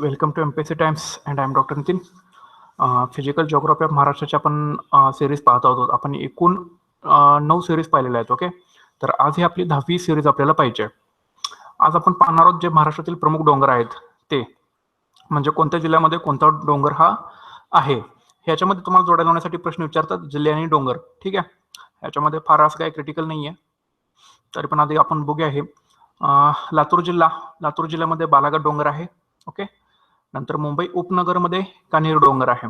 Welcome to M P C times and I am doctor Nitin physical geography of महाराष्ट्राची आपण uh, series पाहत आहोत. आपण एकूण uh, नऊ सिरीज पाहिलेल्या आहेत ओके तर आज ही आपली दहावी सिरीज आपल्याला पाहिजे. आज आपण पाहणार आहोत जे महाराष्ट्रातील प्रमुख डोंगर आहेत ते. म्हणजे कोणत्या जिल्ह्यामध्ये कोणता डोंगर हा आहे? ह्याच्यामध्ये तुम्हाला जोड्या लावण्यासाठी प्रश्न विचारतात जिल्हे आणि डोंगर ठीक आहे? ह्याच्यामध्ये फार असं काही क्रिटिकल नाही आहे तरी पण आधी आपण बघूया हे. लातूर जिल्हा. लातूर जिल्ह्यामध्ये बालाघाट डोंगर आहे ओके नंतर मुंबई उपनगरमध्ये कानेर डोंगर आहे.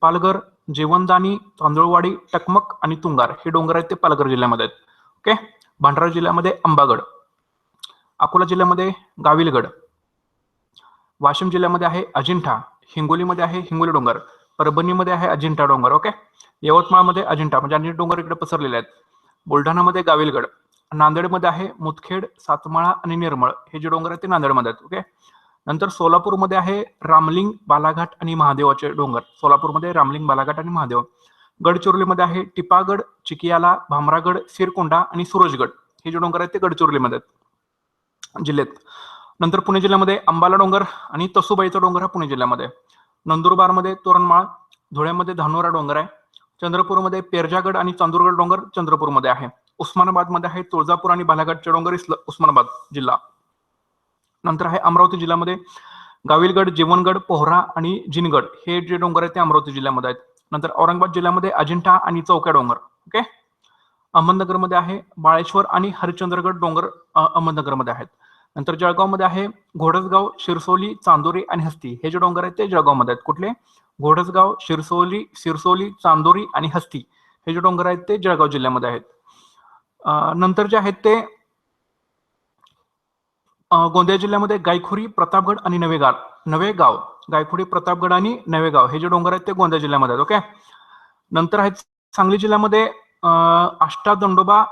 पालघर जीवनदानी तांदूळवाडी टकमक आणि तुंगार हे डोंगर आहेत ते पालघर जिल्ह्यामध्ये आहेत. ओके? भंडारा जिल्ह्यामध्ये अंबागड. अकोला जिल्ह्यामध्ये गाविलगड. वाशिम जिल्ह्यामध्ये आहे अजिंठा. हिंगोलीमध्ये आहे हिंगोली डोंगर. परभणीमध्ये आहे अजिंठा डोंगर. ओके? यवतमाळमध्ये अजिंठा. म्हणजे अनेक डोंगर इकडे पसरलेले आहेत. बुलढाणामध्ये गाविलगड. नांदेडमध्ये आहे मुदखेड सातमाळा आणि निर्मळ. हे जे डोंगर आहेत ते नांदेडमध्ये आहेत. ओके? नंतर सोलापूरमध्ये आहे रामलिंग बालाघाट आणि महादेवाचे डोंगर. सोलापूरमध्ये रामलिंग बालाघाट आणि महादेव. गडचिरोलीमध्ये आहे टिपागड चिकियाला भामरागड सिरकोंडा आणि सूरजगड. हे जे डोंगर आहेत ते गडचिरोलीमध्ये आहेत. जिल्ह्यात. नंतर पुणे जिल्ह्यामध्ये अंबाला डोंगर आणि तसुबाईचा डोंगर हा पुणे जिल्ह्यामध्ये. नंदुरबारमध्ये तोरणमाळ धुळ्यामध्ये धानोरा डोंगर आहे. चंद्रपूरमध्ये पेरजागड आणि चांदूरगड डोंगर चंद्रपूरमध्ये आहे. उस्मानाबादमध्ये आहे तुळजापूर आणि बालाघाटचे डोंगर उस्मानाबाद जिल्हा. नंतर आहे अमरावती जिल्ह्यामध्ये. गाविलगड जीवनगड पोहरा आणि जिनगड हे जे डोंगर आहेत ते अमरावती जिल्ह्यामध्ये आहेत. नंतर औरंगाबाद जिल्ह्यामध्ये अजिंठा आणि चौक्या डोंगर ओके? अहमदनगरमध्ये आहे बाळेश्वर आणि हरिश्चंद्रगड डोंगर अहमदनगरमध्ये आहेत. नंतर जळगावमध्ये आहे घोडसगाव शिरसोली चांदोरी आणि हस्ती. हे जे डोंगर आहेत ते जळगावमध्ये आहेत. कुठले? घोडसगाव शिरसोली शिरसोली चांदोरी आणि हस्ती. हे जे डोंगर आहेत ते जळगाव जिल्ह्यामध्ये आहेत. नंतर जे आहेत ते गोंदिया जिल्ह्यामध्ये गायखोरी प्रतापगड आणि नवेगाव. नवेगाव गायखोरी प्रतापगड आणि नवेगाव. हे जे डोंगर आहेत ते गोंदिया जिल्ह्यामध्ये आहेत ओके? नंतर आहेत सांगली जिल्ह्यामध्ये अ, आष्टा दंडोबा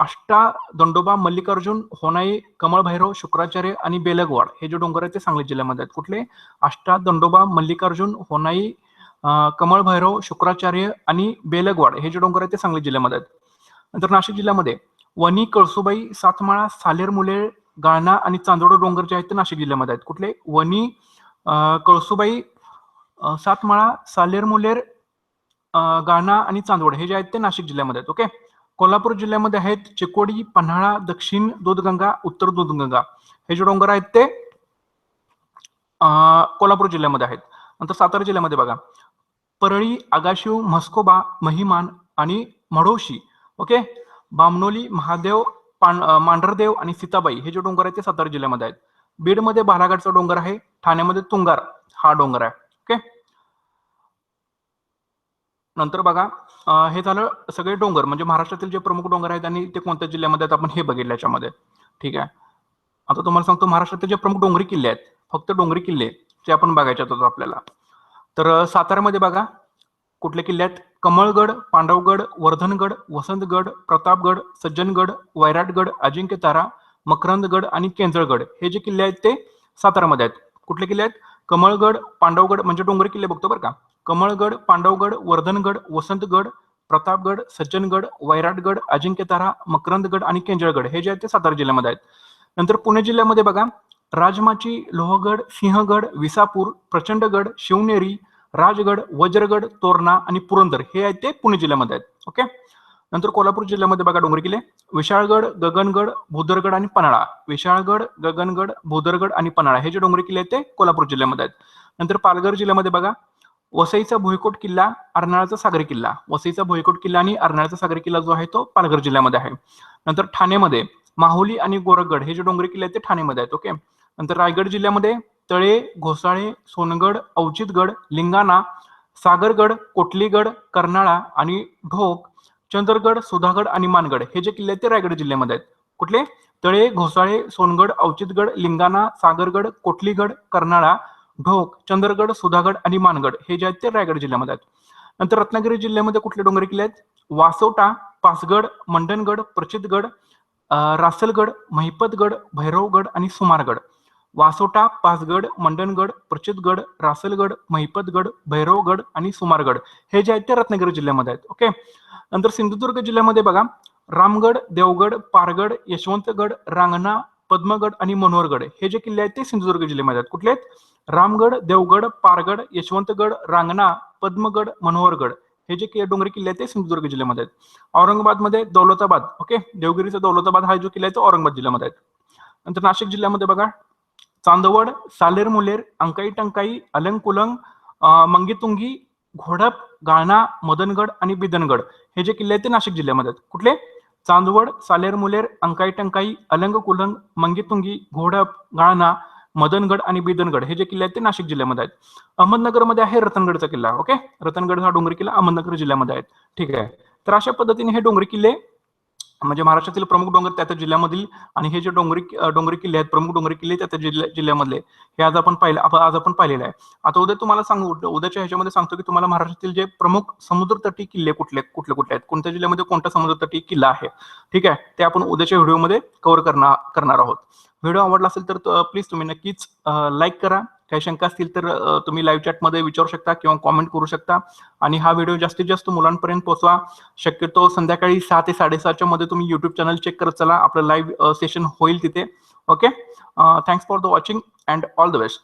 आष्टा दंडोबा मल्लिकार्जुन होनाई कमळभैरव शुक्राचार्य आणि बेलगवाड. हे जे डोंगर आहेत ते सांगली जिल्ह्यामध्ये आहेत. कुठले? आष्टा दंडोबा मल्लिकार्जुन होनाई कमळभैरव शुक्राचार्य आणि बेलगवाड. हे जे डोंगर आहेत ते सांगली जिल्ह्यामध्ये आहेत. नंतर नाशिक जिल्ह्यामध्ये वणी कळसुबाई सातमाळा सालेर मुले गाणा आणि चांदोड डोंगर जे आहेत ते नाशिक जिल्ह्यामध्ये आहेत. कुठले? वणी कळसुबाई सातमाळा सालेर मुलेर गाणा आणि चांदवड हे जे आहेत ते नाशिक जिल्ह्यामध्ये आहेत. ओके? कोल्हापूर जिल्ह्यामध्ये आहेत चिकोडी पन्हाळा दक्षिण दूधगंगा उत्तर दूधगंगा. हे जे डोंगर आहेत ते कोल्हापूर जिल्ह्यामध्ये आहेत. नंतर सातारा जिल्ह्यामध्ये बघा. परळी आगाशिव म्हस्कोबा महिमान आणि मडोशी. ओके? बामनोली महादेव पान मांढरदेव आणि सीताबाई हे जे डोंगर आहेत ते सातारा जिल्ह्यामध्ये आहेत. बीडमध्ये बालाघाटचा डोंगर आहे ठाण्यामध्ये तुंगार हा डोंगर आहे ओके? नंतर बघा हे झालं सगळे डोंगर म्हणजे महाराष्ट्रातील जे प्रमुख डोंगर आहेत आणि ते कोणत्या जिल्ह्यामध्ये आहेत आपण हे बघितलं याच्यामध्ये ठीक आहे? आता तुम्हाला सांगतो महाराष्ट्रातील जे प्रमुख डोंगरी किल्ले आहेत फक्त डोंगरी किल्ले ते आपण बघायचे आहेत आपल्याला. तर सातारामध्ये साताऱ्यामध्ये बघा कुठले किल्ले आहेत? कमळगड पांडवगड वर्धनगड वसंतगड प्रतापगड सज्जनगड वैराटगड अजिंक्यतारा मकरंदगड आणि केंजळगड हे जे किल्ले आहेत ते सातारामध्ये आहेत. कुठले किल्ले आहेत? कमळगड पांडवगड म्हणजे डोंगरी किल्ले बघतो बरं का. कमळगड पांडवगड वर्धनगड वसंतगड प्रतापगड सज्जनगड वैराटगड अजिंक्यतारा मकरंदगड आणि केंजळगड हे जे आहेत ते सातारा जिल्ह्यामध्ये आहेत. नंतर पुणे जिल्ह्यामध्ये बघा. राजमाची लोहगड सिंहगड विसापूर प्रचंडगड शिवनेरी राजगड वज्रगड तोरणा आणि पुरंदर हे आहेत ते पुणे जिल्ह्यामध्ये आहेत. ओके नंतर कोल्हापूर जिल्ह्यामध्ये बघा डोंगरी किल्ले विशाळगड गगनगड भुदरगड आणि पन्हाळा. विशाळगड गगनगड भुदरगड आणि पन्हाळा हे जे डोंगरी किल्ले आहेत ते कोल्हापूर जिल्ह्यामध्ये आहेत. नंतर पालघर जिल्ह्यामध्ये बघा वसईचा भुईकोट किल्ला अर्नाळाचा सागरी किल्ला. वसईचा भुईकोट किल्ला आणि अर्नाळाचा सागरी किल्ला जो आहे तो पालघर जिल्ह्यामध्ये आहे. नंतर ठाणेमध्ये माहुली आणि गोरखगड हे जे डोंगरी किल्ले आहेत ते ठाण्यामध्ये आहेत. ओके नंतर रायगड जिल्ह्यामध्ये तळे घोसाळे सोनगड औचितगड लिंगाणा सागरगड कोटलीगड कर्नाळा आणि ढोक चंद्रगड सुधागड आणि मानगड हे जे किल्ले आहेत ते रायगड जिल्ह्यामध्ये आहेत. कुठले? तळे घोसाळे सोनगड औचितगड लिंगाणा सागरगड कोटलीगड कर्नाळा ढोक चंद्रगड सुधागड आणि मानगड हे जे आहेत ते रायगड जिल्ह्यामध्ये आहेत. नंतर रत्नागिरी जिल्ह्यामध्ये कुठले डोंगरी किल्ले आहेत? वासोटा पासगड मंडणगड प्रचितगड रासलगड महिपतगड भैरवगड आणि सुमारगड. वासोटा पासगड मंडणगड प्रचितगड रासलगड महिपतगड भैरवगड आणि सुमारगड हे जे आहेत ते रत्नागिरी जिल्ह्यामध्ये आहेत. ओके नंतर सिंधुदुर्ग जिल्ह्यामध्ये बघा रामगड देवगड पारगड यशवंतगड रांगणा पद्मगड आणि मनोहरगड हे जे किल्ले आहेत ते सिंधुदुर्ग जिल्ह्यामध्ये आहेत. कुठले आहेत? रामगड देवगड पारगड यशवंतगड रांगणा पद्मगड मनोहरगड हे जे कि- डोंगरी किल्ले आहेत ते सिंधुदुर्ग जिल्ह्यामध्ये आहेत. औरंगाबादमध्ये दौलताबाद ओके देवगिरीचा दौलताबाद हा जो किल्ला आहे तो औरंगाबाद जिल्ह्यामध्ये आहे. नंतर नाशिक जिल्ह्यामध्ये बघा चांदवड सालेर मुलेर अंकाई टंकाई अलंकुलंग मंगीतुंगी घोडप गाळणा मदनगड आणि बिदनगड. हे जे किल्ले आहेत ते नाशिक जिल्ह्यामध्ये आहेत. कुठले? चांदवड सालेर मुलेर अंकाई टंकाई अलंग कुलंग मंगीतुंगी घोडप गाळणा मदनगड आणि बिदनगड हे जे किल्ले आहेत ते नाशिक जिल्ह्यामध्ये आहेत. अहमदनगरमध्ये आहे रतनगडचा किल्ला ओके? रतनगड हा डोंगरी किल्ला अहमदनगर जिल्ह्यामध्ये आहे ठीक आहे. तर अशा पद्धतीने हे डोंगरी किल्ले म्हणजे महाराष्ट्रातील प्रमुख डोंगर त्या त्या जिल्ह्यामधील आणि हे जे डोंगरी डोंगरी किल्ले आहेत प्रमुख डोंगरी किल्ले त्या त्या जिल्ह्या जिल्ह्यामधले हे आज आपण पाहिलं आज आपण पाहिलेलं आहे. आता उद्या तुम्हाला सांगू उद्याच्या ह्याच्यामध्ये सांगतो की तुम्हाला महाराष्ट्रातील जे प्रमुख समुद्रतटी किल्ले कुठले कुठले कुठले आहेत? कोणत्या जिल्ह्यामध्ये कोणता समुद्रतटी किल्ला आहे? ठीक आहे? ते आपण उद्याच्या व्हिडिओमध्ये कव्हर करणार करणार आहोत. व्हिडिओ आवडला असेल तर प्लीज तुम्ही नक्कीच लाईक करा. काही शंका असतील तर तुम्ही लाईव्ह चॅटमध्ये विचारू शकता किंवा कॉमेंट करू शकता. आणि हा व्हिडिओ जास्तीत जास्त मुलांपर्यंत पोहोचवा. शक्यतो संध्याकाळी सहा ते साडेसहाच्या मध्ये तुम्ही युट्यूब चॅनल चेक करत चला. आपलं लाईव्ह सेशन होईल तिथे. Okay thanks for the watching and all the best